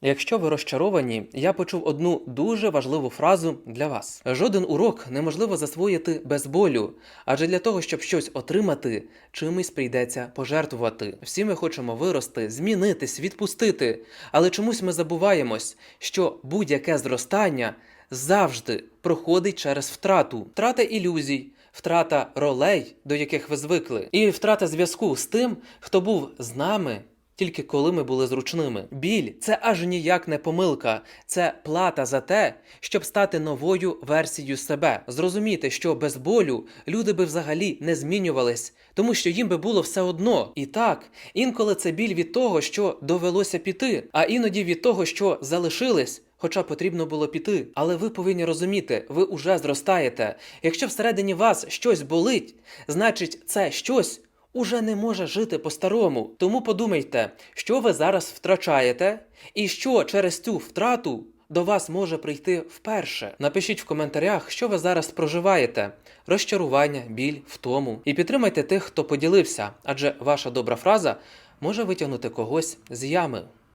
Якщо ви розчаровані, я почув одну дуже важливу фразу для вас: жоден урок неможливо засвоїти без болю, адже для того, щоб щось отримати, чимось прийдеться пожертвувати. Всі ми хочемо вирости, змінитись, відпустити, але чомусь ми забуваємось, що будь-яке зростання завжди проходить через втрату, втрата ілюзій. Втрата ролей, до яких ви звикли, і втрата зв'язку з тим, хто був з нами тільки коли ми були зручними. Біль це аж ніяк не помилка, це плата за те, щоб стати новою версією себе. Зрозуміти, що без болю люди би взагалі не змінювались, тому що їм би було все одно. І так, інколи це біль від того, що довелося піти, а іноді від того, що залишились. Хоча потрібно було піти, але ви повинні розуміти, ви уже зростаєте. Якщо всередині вас щось болить, значить це щось уже не може жити по-старому. Тому подумайте, що ви зараз втрачаєте, і що через цю втрату до вас може прийти вперше. Напишіть в коментарях, що ви зараз проживаєте: розчарування, біль, втому. І підтримайте тих, хто поділився, адже ваша добра фраза може витягнути когось з ями.